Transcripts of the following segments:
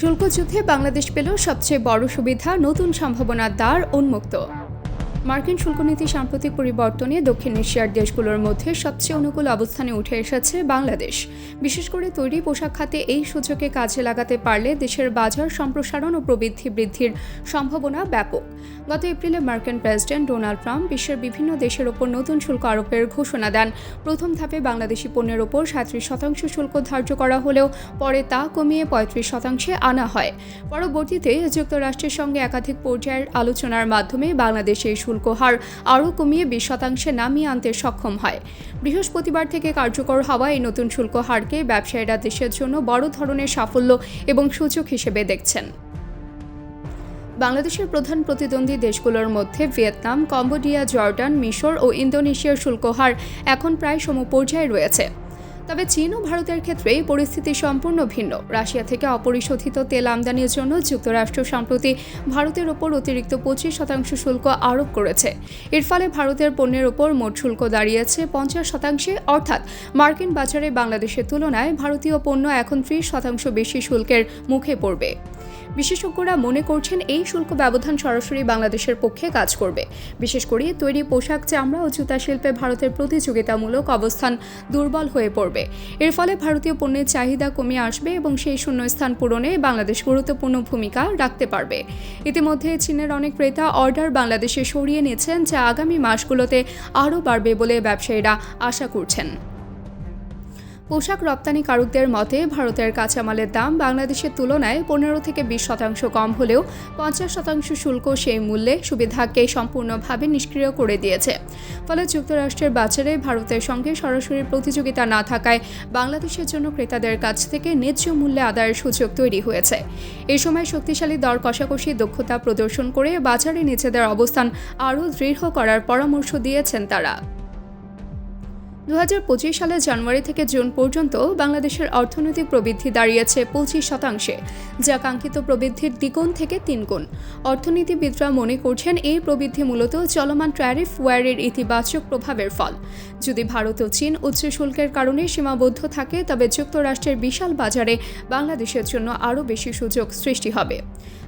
শুল্ক যুদ্ধে বাংলাদেশ পেল সবচেয়ে বড় সুবিধা নতুন সম্ভাবনার দ্বার উন্মুক্ত। মার্কিন শুল্কনীতি সাম্প্রতিক পরিবর্তনে দক্ষিণ এশিয়ার দেশগুলোর মধ্যে সবচেয়ে অনুকূল অবস্থানে উঠে এসেছে বাংলাদেশ। বিশেষ করে তৈরি পোশাক খাতে এই সুযোগে কাজে লাগাতে পারলে দেশের বাজার সম্প্রসারণ ও প্রবৃদ্ধি বৃদ্ধির সম্ভাবনা ব্যাপক। গত এপ্রিলে মার্কিন প্রেসিডেন্ট ডোনাল্ড ট্রাম্প বিশ্বের বিভিন্ন দেশের ওপর নতুন শুল্ক আরোপের ঘোষণা দেন। প্রথম ধাপে বাংলাদেশি পণ্যের ওপর সাঁত্রিশ শতাংশ শুল্ক ধার্য করা হলেও পরে তা কমিয়ে পঁয়ত্রিশ শতাংশে আনা হয়। পরবর্তীতে যুক্তরাষ্ট্রের সঙ্গে একাধিক পর্যায়ের আলোচনার মাধ্যমে বাংলাদেশ এই শুল্ক হার আরও কমিয়ে বিশ শতাংশে নামিয়ে আনতে সক্ষম হয়। বৃহস্পতিবার থেকে কার্যকর হওয়া এই নতুন শুল্ক হারকে ব্যবসায়ীরা দেশের জন্য বড় ধরনের সাফল্য এবং সূচক হিসেবে দেখছেন। বাংলাদেশের প্রধান প্রতিদ্বন্দ্বী দেশগুলোর মধ্যে ভিয়েতনাম, কম্বোডিয়া, জর্ডান, মিশর ও ইন্দোনেশিয়ার শুল্ক হার এখন প্রায় সমপর্যায়ে রয়েছে। তবে চীন ও ভারতের ক্ষেত্রে পরিস্থিতি সম্পূর্ণ ভিন্ন। রাশিয়া থেকে অপরিশোধিত তেল আমদানির জন্য যুক্তরাষ্ট্র সম্প্রতি ভারতের ওপর অতিরিক্ত পঁচিশ শতাংশ শুল্ক আরোপ করেছে। এর ফলে ভারতের পণ্যের ওপর মোট শুল্ক দাঁড়িয়েছে পঞ্চাশ শতাংশে। অর্থাৎ মার্কিন বাজারে বাংলাদেশের তুলনায় ভারতীয় পণ্য এখন ত্রিশ শতাংশ বেশি শুল্কের মুখে পড়বে। বিশেষজ্ঞরা মনে করছেন এই শুল্ক ব্যবধান সরাসরি বাংলাদেশের পক্ষে কাজ করবে। বিশেষ করে তৈরি পোশাক, চামড়া ও জুতা শিল্পে ভারতের প্রতিযোগিতামূলক অবস্থান দুর্বল হয়ে পড়বে। এর ফলে ভারতীয় পণ্যের চাহিদা কমে আসবে এবং সেই শূন্যস্থান পূরণে বাংলাদেশ গুরুত্বপূর্ণ ভূমিকা রাখতে পারবে। ইতিমধ্যে চীনের অনেক ক্রেতা অর্ডার বাংলাদেশে সরিয়ে নিয়েছেন, যা আগামী মাসগুলোতে আরও বাড়বে বলে ব্যবসায়ীরা আশা করছেন। পোশাক রপ্তানিকারকদের মতে ভারতের কাঁচামালের দাম বাংলাদেশের তুলনায় পনেরো থেকে বিশ শতাংশ কম হলেও পঞ্চাশ শতাংশ শুল্ক সেই মূল্যে সুবিধাকে সম্পূর্ণভাবে নিষ্ক্রিয় করে দিয়েছে। ফলে যুক্তরাষ্ট্রের বাজারে ভারতের সঙ্গে সরাসরি প্রতিযোগিতা না থাকায় বাংলাদেশের জন্য ক্রেতাদের কাছ থেকে ন্যায্য মূল্যে আদায়ের সুযোগ তৈরি হয়েছে। এই সময় শক্তিশালী দর কষাকষি দক্ষতা প্রদর্শন করে বাজারে নিজেদের অবস্থান আরও দৃঢ় করার পরামর্শ দিয়েছেন তারা। দু সালের জানুয়ারি থেকে জুন পর্যন্ত বাংলাদেশের অর্থনৈতিক প্রবৃদ্ধি দাঁড়িয়েছে পঁচিশ শতাংশে, যা কাঙ্ক্ষিত প্রবৃদ্ধির দ্বিগুণ থেকে তিনগুণ। অর্থনীতিবিদরা মনে করছেন এই প্রবৃদ্ধি মূলত চলমান ট্যারিফ ওয়ারের ইতিবাচক প্রভাবের ফল। যদি ভারত ও চীন উচ্চ শুল্কের কারণে সীমাবদ্ধ থাকে, তবে যুক্তরাষ্ট্রের বিশাল বাজারে বাংলাদেশের জন্য আরও বেশি সুযোগ সৃষ্টি হবে।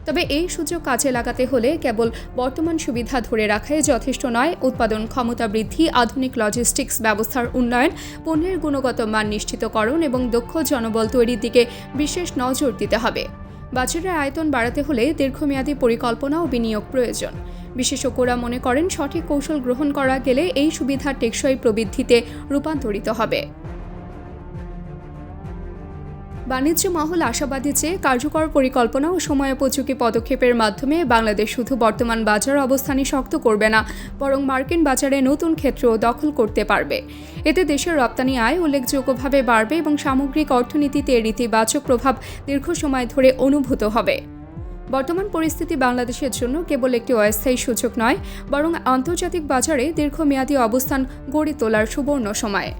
তবে এই সুযোগ কাজে লাগাতে হলে কেবল বর্তমান সুবিধা ধরে রাখাই যথেষ্ট নয়। উৎপাদন ক্ষমতা বৃদ্ধি, আধুনিক লজিস্টিক্স ব্যবস্থার উন্নয়ন, পণ্যের গুণগত মান নিশ্চিতকরণ এবং দক্ষ জনবল তৈরির দিকে বিশেষ নজর দিতে হবে। বাজারের আয়তন বাড়াতে হলে দীর্ঘমেয়াদী পরিকল্পনা ও বিনিয়োগ প্রয়োজন। বিশেষজ্ঞরা মনে করেন সঠিক কৌশল গ্রহণ করা গেলে এই সুবিধা টেকসই প্রবৃদ্ধিতে রূপান্তরিত হবে। বাণিজ্য মহল আশাবাদী যে কার্যকর পরিকল্পনা ও সময়োপযোগী পদক্ষেপের মাধ্যমে বাংলাদেশ শুধু বর্তমান বাজার অবস্থানই শক্ত করবে না, বরং মার্কিন বাজারে নতুন ক্ষেত্রও দখল করতে পারবে। এতে দেশের রপ্তানি আয় উল্লেখযোগ্যভাবে বাড়বে এবং সামগ্রিক অর্থনীতিতে ইতিবাচক প্রভাব দীর্ঘ সময় ধরে অনুভূত হবে। বর্তমান পরিস্থিতি বাংলাদেশের জন্য কেবল একটি অস্থায়ী সুযোগ নয়, বরং আন্তর্জাতিক বাজারে দীর্ঘমেয়াদী অবস্থান গড়ে তোলার সুবর্ণ সময়।